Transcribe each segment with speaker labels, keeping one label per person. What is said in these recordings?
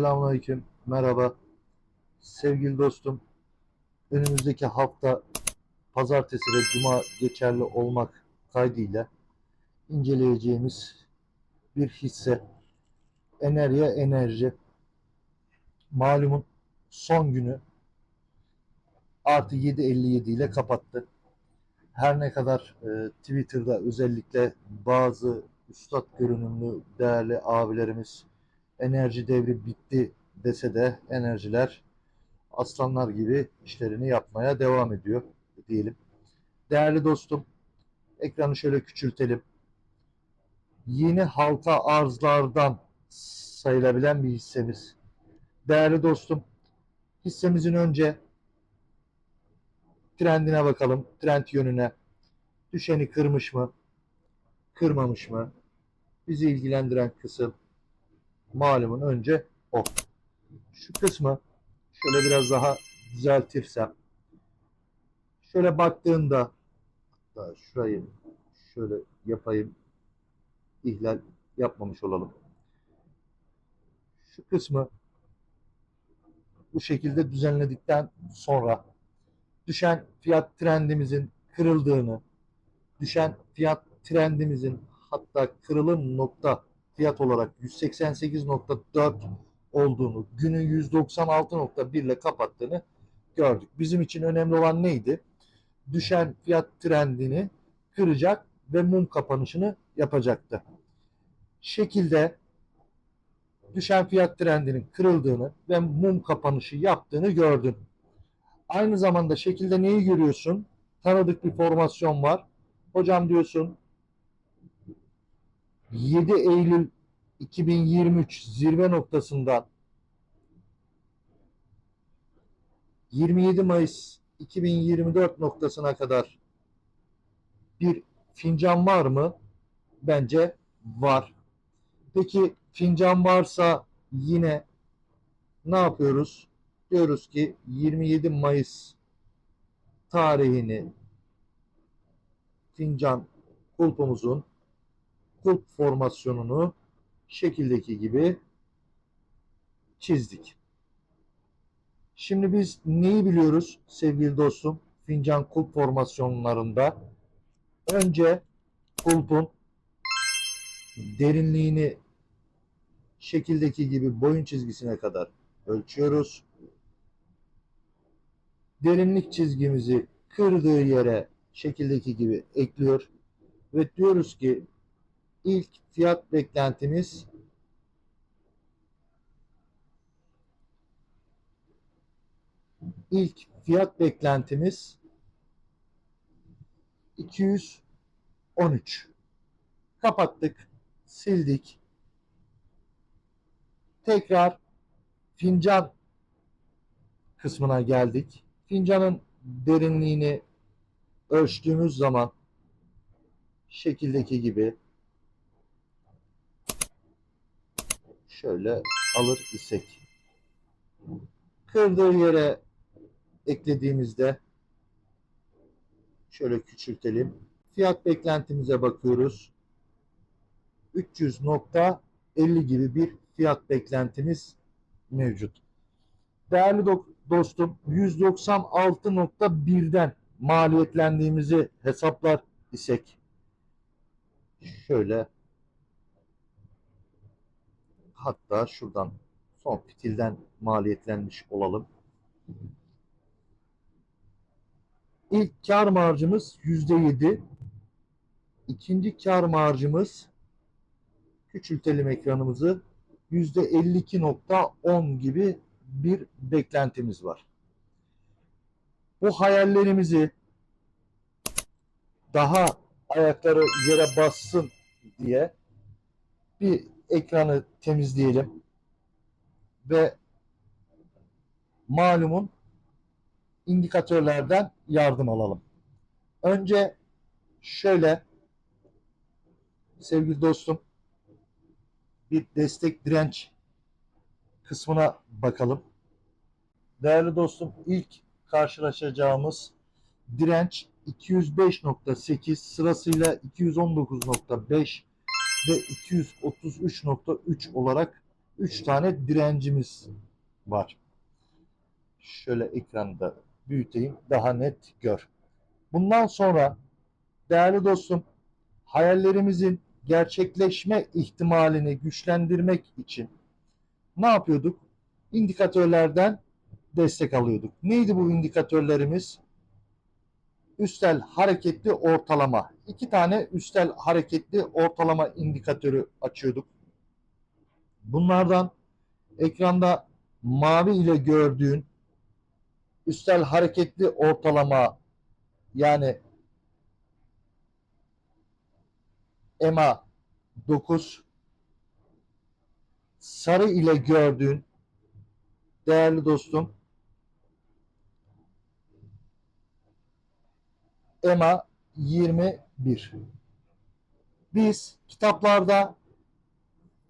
Speaker 1: Selamünaleyküm. Merhaba. Sevgili dostum, önümüzdeki hafta pazartesi ve cuma geçerli olmak kaydıyla inceleyeceğimiz bir hisse Enerya Enerji malumun son günü artı 7.57 ile kapattı. Her ne kadar e, Twitter'da özellikle bazı üstad görünümlü değerli abilerimiz enerji devri bitti dese de enerjiler aslanlar gibi işlerini yapmaya devam ediyor diyelim. Değerli dostum, ekranı şöyle küçültelim. Yeni halka arzlardan sayılabilen bir hissemiz. Değerli dostum, hissemizin önce trendine bakalım, trend yönüne. Düşeni kırmış mı? Kırmamış mı? Bizi ilgilendiren kısım malumun önce o. Şu kısmı şöyle biraz daha düzeltirsem şöyle baktığında hatta şurayı şöyle yapayım ihlal yapmamış olalım. Şu kısmı bu şekilde düzenledikten sonra düşen fiyat trendimizin kırıldığını, düşen fiyat trendimizin hatta kırılım nokta fiyat olarak 188.4 olduğunu, günün 196.1 ile kapattığını gördük. Bizim için önemli olan neydi? Düşen fiyat trendini kıracak ve mum kapanışını yapacaktı. Şekilde düşen fiyat trendinin kırıldığını ve mum kapanışı yaptığını gördün. Aynı zamanda şekilde neyi görüyorsun? Tanıdık bir formasyon var. Hocam diyorsun 7 Eylül 2023 zirve noktasından 27 Mayıs 2024 noktasına kadar bir fincan var mı? Bence var. Peki fincan varsa yine ne yapıyoruz? Diyoruz ki 27 Mayıs tarihini fincan kulpumuzun kulp formasyonunu şekildeki gibi çizdik. Şimdi biz neyi biliyoruz sevgili dostum? Fincan kulp formasyonlarında önce kulpun derinliğini şekildeki gibi boyun çizgisine kadar ölçüyoruz. Derinlik çizgimizi kırdığı yere şekildeki gibi ekliyor ve diyoruz ki ilk fiyat beklentimiz ilk fiyat beklentimiz 213. Kapattık, sildik. Tekrar fincan kısmına geldik. Fincanın derinliğini ölçtüğümüz zaman şekildeki gibi şöyle alır isek kırdığı yere eklediğimizde şöyle küçültelim. Fiyat beklentimize bakıyoruz. 300.50 gibi bir fiyat beklentimiz mevcut. Değerli do- dostum 196.1'den maliyetlendiğimizi hesaplar isek şöyle hatta şuradan son fitilden maliyetlenmiş olalım. İlk kar marjımız %7. İkinci kar marjımız küçültelim ekranımızı %52.10 gibi bir beklentimiz var. Bu hayallerimizi daha ayakları yere bassın diye bir ekranı temizleyelim ve malumun indikatörlerden yardım alalım. Önce şöyle sevgili dostum bir destek direnç kısmına bakalım. Değerli dostum ilk karşılaşacağımız direnç 205.8 sırasıyla 219.5 ve 233.3 olarak 3 tane direncimiz var. Şöyle ekranda büyüteyim daha net gör. Bundan sonra değerli dostum hayallerimizin gerçekleşme ihtimalini güçlendirmek için ne yapıyorduk? İndikatörlerden destek alıyorduk. Neydi bu indikatörlerimiz? Üstel hareketli ortalama. İki tane üstel hareketli ortalama indikatörü açıyorduk. Bunlardan ekranda mavi ile gördüğün üstel hareketli ortalama yani EMA 9 sarı ile gördüğün değerli dostum EMA 21. Biz kitaplarda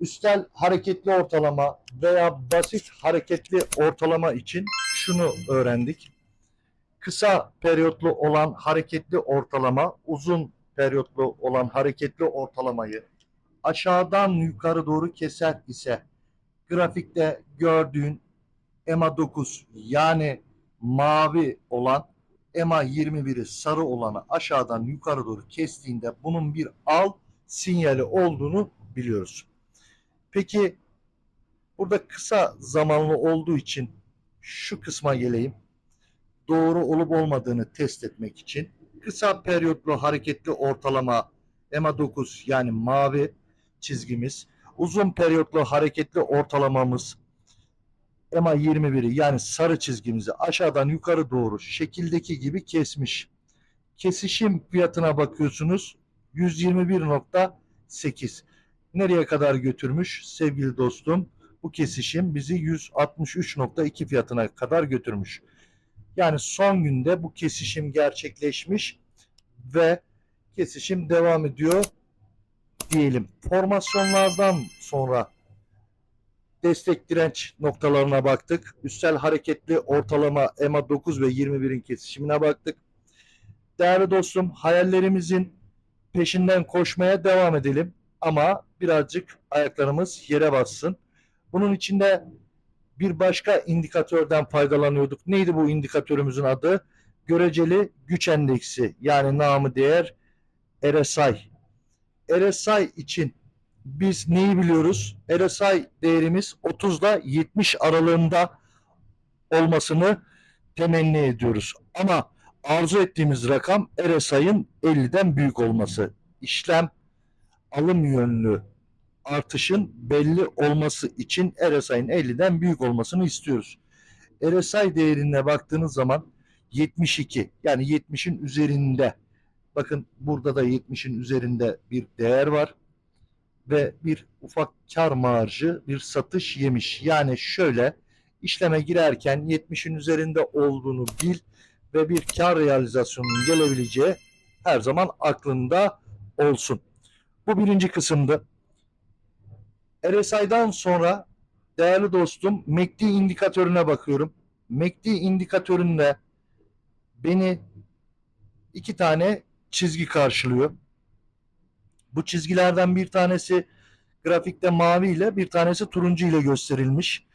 Speaker 1: üstel hareketli ortalama veya basit hareketli ortalama için şunu öğrendik. Kısa periyotlu olan hareketli ortalama, uzun periyotlu olan hareketli ortalamayı aşağıdan yukarı doğru keser ise grafikte gördüğün EMA 9 yani mavi olan EMA 21'i sarı olanı aşağıdan yukarı doğru kestiğinde bunun bir al sinyali olduğunu biliyoruz. Peki burada kısa zamanlı olduğu için şu kısma geleyim. Doğru olup olmadığını test etmek için kısa periyotlu hareketli ortalama EMA 9 yani mavi çizgimiz, uzun periyotlu hareketli ortalamamız EMA 21'i yani sarı çizgimizi aşağıdan yukarı doğru şekildeki gibi kesmiş. Kesişim fiyatına bakıyorsunuz 121.8. Nereye kadar götürmüş sevgili dostum? Bu kesişim bizi 163.2 fiyatına kadar götürmüş. Yani son günde bu kesişim gerçekleşmiş ve kesişim devam ediyor diyelim. Formasyonlardan sonra destek direnç noktalarına baktık. Üstel hareketli ortalama EMA 9 ve 21'in kesişimine baktık. Değerli dostum hayallerimizin peşinden koşmaya devam edelim ama birazcık ayaklarımız yere bassın. Bunun içinde bir başka indikatörden faydalanıyorduk. Neydi bu indikatörümüzün adı? Göreceli güç endeksi yani namı değer RSI. RSI için biz neyi biliyoruz? RSI değerimiz 30 ile 70 aralığında olmasını temenni ediyoruz. Ama arzu ettiğimiz rakam RSI'ın 50'den büyük olması. İşlem alım yönlü artışın belli olması için RSI'nin 50'den büyük olmasını istiyoruz. RSI değerine baktığınız zaman 72 yani 70'in üzerinde bakın burada da 70'in üzerinde bir değer var ve bir ufak kar marjı bir satış yemiş. Yani şöyle işleme girerken 70'in üzerinde olduğunu bil ve bir kar realizasyonunun gelebileceği her zaman aklında olsun. Bu birinci kısımdı. RSI'dan sonra değerli dostum MACD indikatörüne bakıyorum. MACD indikatöründe beni iki tane çizgi karşılıyor. Bu çizgilerden bir tanesi grafikte mavi ile bir tanesi turuncu ile gösterilmiş.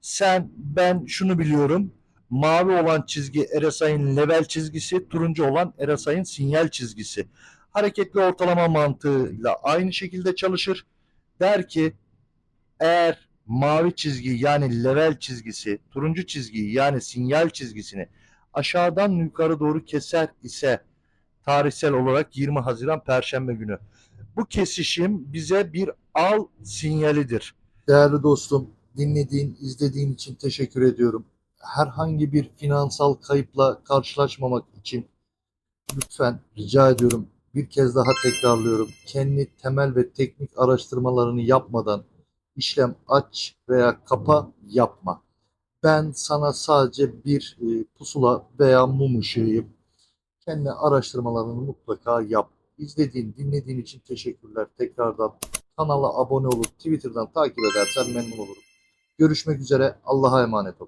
Speaker 1: Sen ben şunu biliyorum. Mavi olan çizgi RSI'nin level çizgisi, turuncu olan RSI'nin sinyal çizgisi. Hareketli ortalama mantığıyla aynı şekilde çalışır. Der ki eğer mavi çizgi yani level çizgisi, turuncu çizgiyi yani sinyal çizgisini aşağıdan yukarı doğru keser ise tarihsel olarak 20 Haziran Perşembe günü. Bu kesişim bize bir al sinyalidir. Değerli dostum, dinlediğin, izlediğin için teşekkür ediyorum. Herhangi bir finansal kayıpla karşılaşmamak için lütfen rica ediyorum bir kez daha tekrarlıyorum. Kendi temel ve teknik araştırmalarını yapmadan işlem aç veya kapa yapma. Ben sana sadece bir e, pusula veya mum ışığıyım. Kendi araştırmalarını mutlaka yap. İzlediğin, dinlediğin için teşekkürler. Tekrardan kanala abone olup Twitter'dan takip edersen memnun olurum. Görüşmek üzere. Allah'a emanet ol.